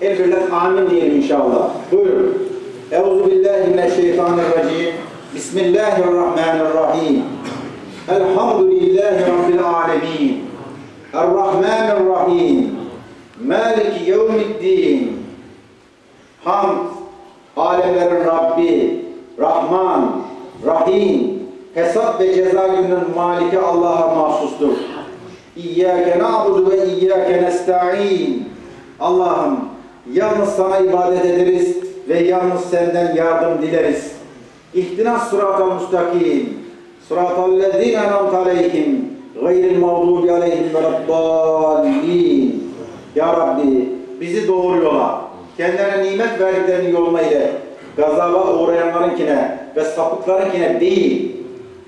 El birden amin diyelim inşallah. Buyurun. Euzu billahi. Bismillahirrahmanirrahim. Elhamdülillahi rabbil alamin. Errahmanirrahim. Maliki yevmiddin. Hamd, alemlerin Rabbi, Rahman, Rahim, hesap ve ceza gününün maliki Allah'a mahsustur. İyyâke na'budu ve iyyâke nesta'in. Allah'ım yalnız sana ibadet ederiz ve yalnız senden yardım dileriz. İhtinas sıratal mustakim. Sıratal lezîne en'amte aleyhim. Gayril mağdubi aleyhim veleddallin. Ya Rabbi bizi doğru yola, kendilerine nimet verdiklerinin yoluna ile gazaba uğrayanlarınkine ve sapıklarınkine değil.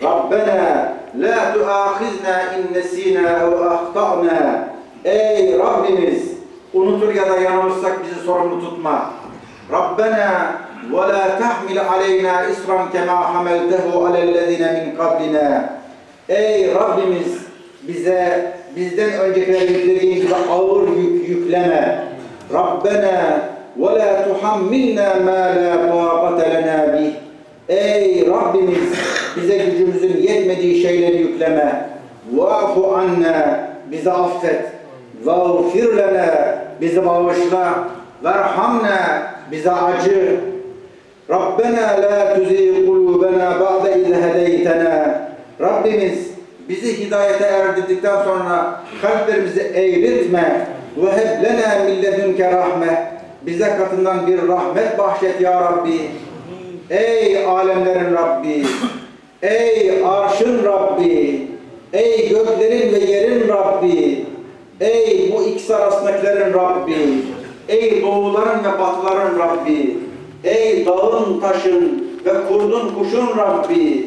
Rabbena la tuâkhizna in nesînâ ev ahtâ'nâ. Ey Rabbimiz unutur ya da yanılırsak bizi sorumlu tutma. Rabbena ve la tahmil aleyna isran kema hameltehu alellezine min qablina. Ey Rabbimiz bize bizden öncekiler yüklediğin gibi ağır yük yükleme. Rabbena ve la tuhammilna ma la taqate lena bih. Ey Rabbimiz bize gücümüzün yetmediği şeyleri yükleme. Va'fu anna bizi affet. Vağfir lana bizi bağışla. Verhamna bize acı. Rabbena la tuzigh kulubena ba'de iz hedeytena. Rabbimiz bizi hidayete erdirdikten sonra kalplerimizi eğritme. Ve heb lena min ledunke rahme. Bize katından bir rahmet bahşet ya Rabbi. Ey alemlerin Rabbi. Ey arşın Rabbi. Ey göklerin ve yerin Rabbi. Ey bu ikisi arasındakilerin Rabbi. Ey doğuların ve batıların Rabbi. Ey dağın, taşın ve kurdun, kuşun Rabbi.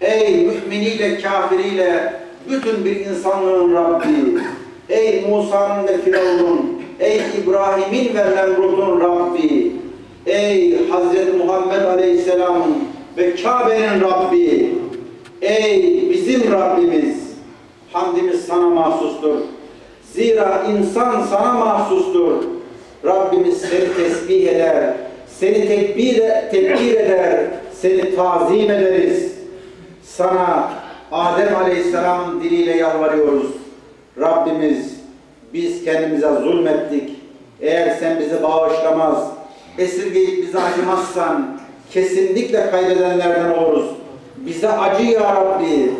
Ey müminiyle, kafiriyle bütün bir insanlığın Rabbi. Ey Musa'nın ve Firavun'un, ey İbrahim'in ve Nemrut'un Rabbi. Ey Hazreti Muhammed Aleyhisselam'ın ve Kabe'nin Rabbi. Ey bizim Rabbimiz. Hamdimiz sana mahsustur. Zira insan sana mahsustur. Rabbimiz seni tesbih eder, seni tekbir, tekbir eder, seni tazim ederiz. Sana Adem Aleyhisselam'ın diliyle yalvarıyoruz. Rabbimiz biz kendimize zulmettik. Eğer sen bizi bağışlamaz, esirgeyip bizi acımazsan kesinlikle kaybedenlerden oluruz. Bize acı ya Rabbi.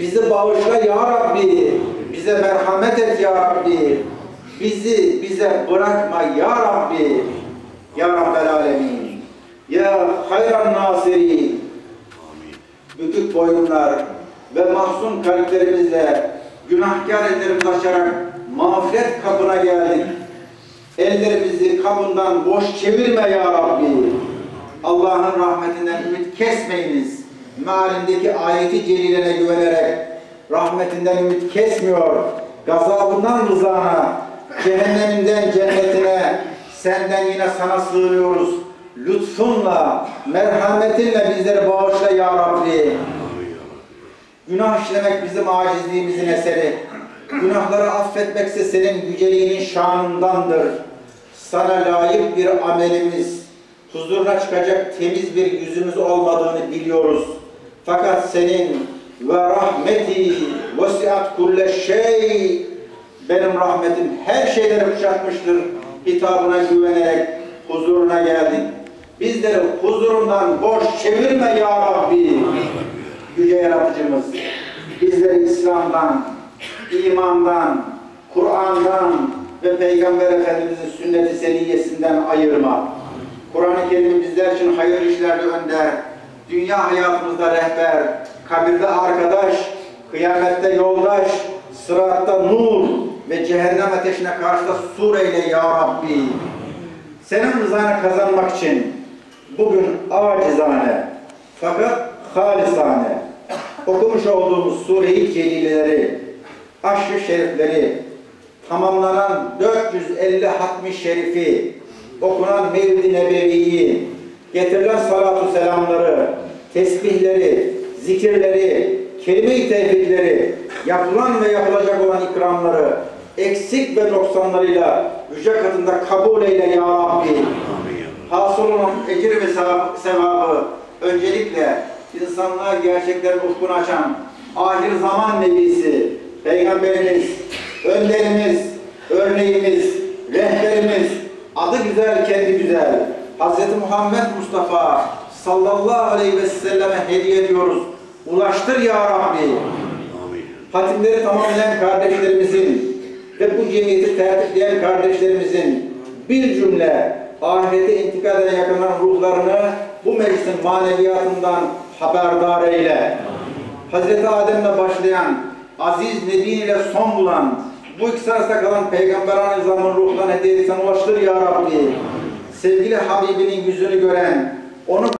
Bizi bağışla ya Rabbi. Bize merhamet et ya Rabbi. Bizi bize bırakma ya Rabbi. Ya Rabbel Alemin. Ya hayran nasirin. Bükük boyunlar ve mahzun kalplerimizle günahkar ellerimizi açarak mağfiret kapına geldik. Ellerimizi kapından boş çevirme ya Rabbi. Allah'ın rahmetinden ümit kesmeyiniz. Mealindeki ayeti celilene güvenerek rahmetinden ümit kesmiyor. Gazabından rızana, senden yine sana sığınıyoruz. Lütfunla, merhametinle bizleri bağışla ya Rabbi. Günah işlemek bizim acizliğimizin eseri. Günahları affetmekse senin yüceliğinin şanındandır. Sana layık bir amelimiz, huzuruna çıkacak temiz bir yüzümüz olmadığını biliyoruz. Fakat senin ve rahmeti vesiat kulle şey benim rahmetim her şeyleri kuşatmıştır hitabına güvenerek huzuruna geldik. Bizleri huzurundan boş çevirme ya Rabbi. Yüce Yaratıcımız. Bizleri İslam'dan, imandan, Kur'an'dan ve Peygamber Efendimiz'in sünnet-i seniyyesinden ayırma. Kur'an-ı Kerim'i bizler için hayır işlerde önder, dünya hayatımızda rehber, kabirde arkadaş, kıyamette yoldaş, sıratta nur ve cehennem ateşine karşı da sur eyle ya Rabbi. Senin rızanı kazanmak için bugün acizane fakat halisane okumuş olduğumuz sure-i celileleri, aşrı şerifleri, tamamlanan 450 hatmi şerifi, okunan mevlid-i nebeviyi, getirilen salatu selamları, tesbihleri, zikirleri, kelime-i tevhidleri, yapılan ve yapılacak olan ikramları, eksik ve noksanlarıyla yüce katında kabul eyle ya Rabbi. Hasıl olan ecir ve sevabı, sevabı öncelikle insanlığa gerçeklerin ufkunu açan ahir zaman nebisi, peygamberimiz, önderimiz, örneğimiz, rehberimiz, adı güzel, kendi güzel, Hz. Muhammed Mustafa sallallahu aleyhi ve selleme hediye ediyoruz. Ulaştır ya Rabbi. Hatimleri tamamlayan kardeşlerimizin ve bu cemiyeti tertipleyen kardeşlerimizin bir cümle ahirete intikal eden yakınların ruhlarını bu meclisin maneviyatından haberdar eyle. Hazreti Adem'le başlayan, aziz Nebi ile son bulan, bu ikisi arasında kalan Peygamber Aleyhisselam'ın ruhlarına hediye etsen ulaştır ya Rabbi. Sevgili Habibinin yüzünü gören, onu